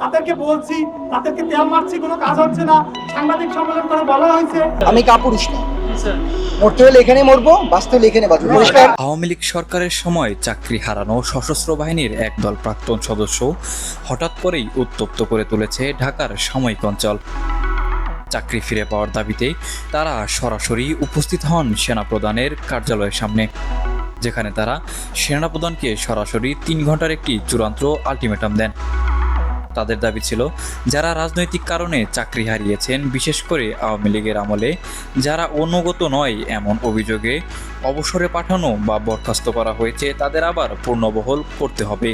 তাদেরকে বলছি তাদেরকে তেল মারছি কোনো কাজ হচ্ছে না। সাংবাদিক সম্মেলন করে বলা হয়েছে। আমি কাপুরুষ না। মরতে হলে এখানে মরবো বাঁচতে হলে এখানে বাঁচবো। পরিষ্কার আওয়ামী লীগ সরকারের সময় চাকরি হারানো সশস্ত্র বাহিনীর একদল প্রাক্তন সদস্য হঠাৎ করেই উত্তপ্ত করে তুলেছে ঢাকার সাময়িক অঞ্চল। চাকরি ফিরে পাওয়ার দাবিতে তারা সরাসরি উপস্থিত হন সেনাপ্রধানের কার্যালয়ের সামনে যেখানে তারা সেনাপ্রধানকে সরাসরি তিন ঘণ্টার একটি চূড়ান্ত আলটিমেটাম দেন। তাদের দাবি ছিল, যারা রাজনৈতিক কারণে চাকরি হারিয়েছেন, বিশেষ করে আওয়ামী লীগের আমলে, যারা অনুগত নয় এমন অভিযোগে অবসরে পাঠানো বা বরখাস্ত করা হয়েছে, তাদের আবার পূর্ণবহল করতে হবে।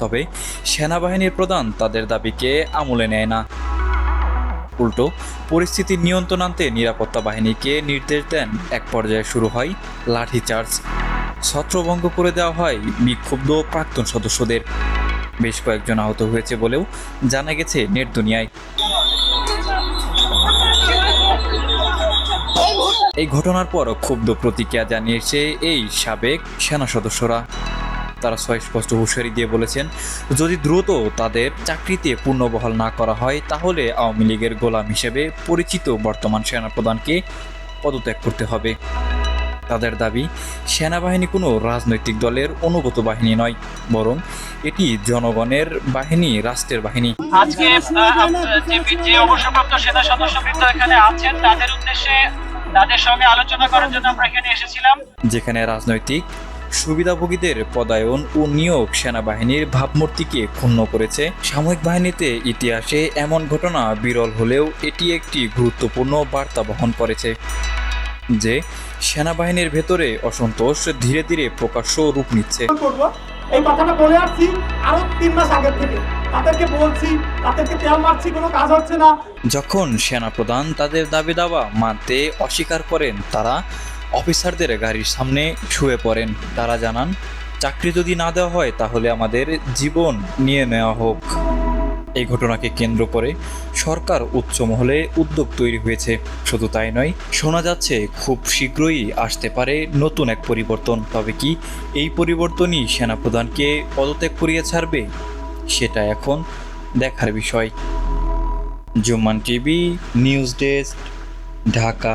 তবে সেনাবাহিনীর প্রধান তাদের দাবিকে আমলে নেয় না। উল্টো পরিস্থিতির নিয়ন্ত্রণ আনতে নিরাপত্তা বাহিনীকে নির্দেশ দেন। এক পর্যায়ে শুরু হয় লাঠিচার্জ ছত্রভঙ্গ করে দেওয়া হয় বিক্ষুব্ধ প্রাক্তন সদস্যদের। বেশ কয়েকজন আহত হয়েছে বলেও জানা গেছে নেট দুনিয়ায়। এই ঘটনার পর ক্ষুব্ধ প্রতিক্রিয়া জানিয়েছে এই সাবেক সেনা সদস্যরা। তারা স্পষ্ট হুঁশিয়ারি দিয়ে বলেছেন, যদি দ্রুত তাদের চাকরিতে পূর্ণবহাল না করা হয়, তাহলে আওয়ামী লীগের গোলাম হিসেবে পরিচিত বর্তমান সেনাপ্রধানকে পদত্যাগ করতে হবে। তাদের দাবি সেনাবাহিনী কোনো রাজনৈতিক দলের অনুগত বাহিনী নয় বরং এটি জনগণের বাহিনী রাষ্ট্রের বাহিনী। আজকে যে যে অবসরপ্রাপ্ত সেনা সদস্যবৃন্দ এখানে আছেন। তাদের উদ্দেশ্যে তাদের সঙ্গে আলোচনা করার জন্য আমরা এখানে এসেছিলাম। যেখানে রাজনৈতিক সুবিধাভোগীদের পদায়ন ও নিয়োগ সেনাবাহিনীর ভাবমূর্তিকে ক্ষুণ্ণ করেছে। সামরিক বাহিনীতে ইতিহাসে এমন ঘটনা বিরল হলেও এটি একটি গুরুত্বপূর্ণ বার্তা বহন করেছে। যে সেনাবাহিনীর ভেতরে অসন্তোষ ধীরে ধীরে প্রকাশ্য রূপ নিচ্ছে। এই কথাটা বলে আসছি আরও তিন মাস থেকে। তাদেরকে বলছি তাদেরকে তেল মারছি কোনো কাজ হচ্ছে না। যখন সেনাপ্রধান তাদের দাবি দাওয়া মানতে অস্বীকার করেন তারা অফিসারদের গাড়ির সামনে শুয়ে পড়েন। তারা জানান চাকরি যদি না দেওয়া হয় তাহলে আমাদের জীবন নিয়ে নেওয়া হোক। এই ঘটনাকে কেন্দ্র করে সরকার উচ্চ মহলে উদ্যোগ তৈরি হয়েছে। শুধু তাই নয়, শোনা যাচ্ছে খুব শীঘ্রই আসতে পারে নতুন এক পরিবর্তন। তবে কি এই পরিবর্তনই সেনাপ্রধানকে পদত্যাগ করিয়ে ছাড়বে, সেটা এখন দেখার বিষয়। Jumman TV, news desk, Dhaka.